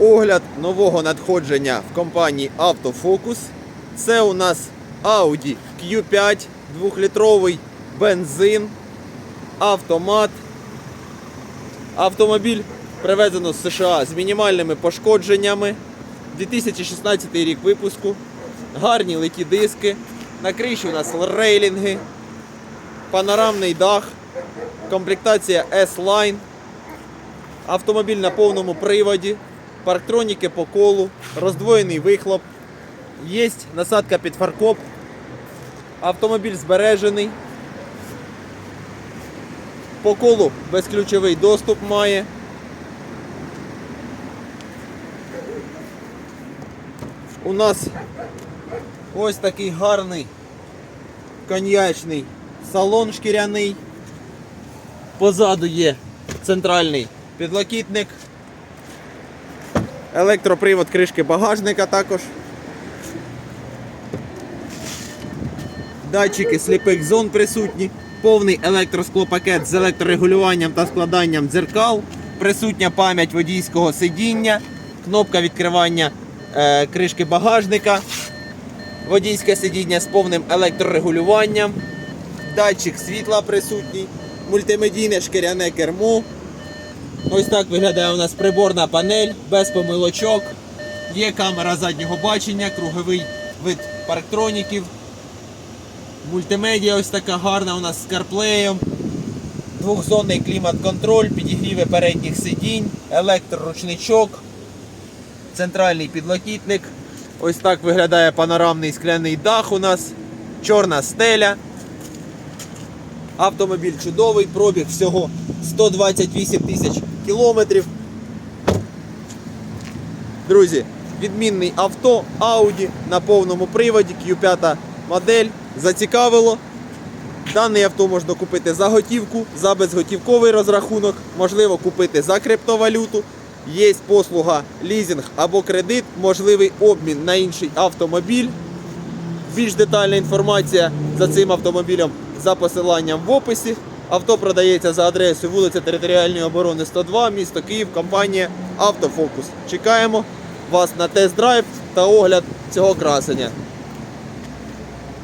Огляд нового надходження в компанії Автофокус. Це у нас Audi Q5, 2-літровий бензин, автомат. Автомобіль привезено з США з мінімальними пошкодженнями. 2016 рік випуску. Гарні литі диски. На криші у нас рейлінги, панорамний дах, комплектація S-Line. Автомобіль на повному приводі, парктроніки по колу, роздвоєний вихлоп, є насадка під фаркоп, автомобіль збережений. По колу безключовий доступ має. У нас ось такий гарний коньячний салон шкіряний. Позаду є центральний підлокітник. Електропривод кришки багажника також. Датчики сліпих зон присутні. Повний електросклопакет з електрорегулюванням та складанням дзеркал. Присутня пам'ять водійського сидіння, кнопка відкривання е, кришки багажника, водійське сидіння з повним електрорегулюванням, датчик світла присутній, мультимедійне шкіряне кермо. Ось так виглядає у нас приборна панель без помилочок. Є камера заднього бачення, круговий вид парктроніків. Мультимедіа ось така гарна у нас з карплеєм. Двохзонний клімат-контроль, підігріви передніх сидінь, електроручничок, центральний підлокітник. Ось так виглядає панорамний скляний дах у нас, чорна стеля. Автомобіль чудовий, пробіг всього 128 тисяч кілометрів. Друзі, відмінний авто Audi на повному приводі, Q5 модель. Зацікавило. Даний авто можна купити за готівку, за безготівковий розрахунок, можливо купити за криптовалюту. Є послуга лізинг або кредит, можливий обмін на інший автомобіль. Більш детальна інформація за цим автомобілем за посиланням в описі. Авто продається за адресою вулиця Територіальної оборони 102, місто Київ, компанія Автофокус. Чекаємо вас на тест-драйв та огляд цього красення.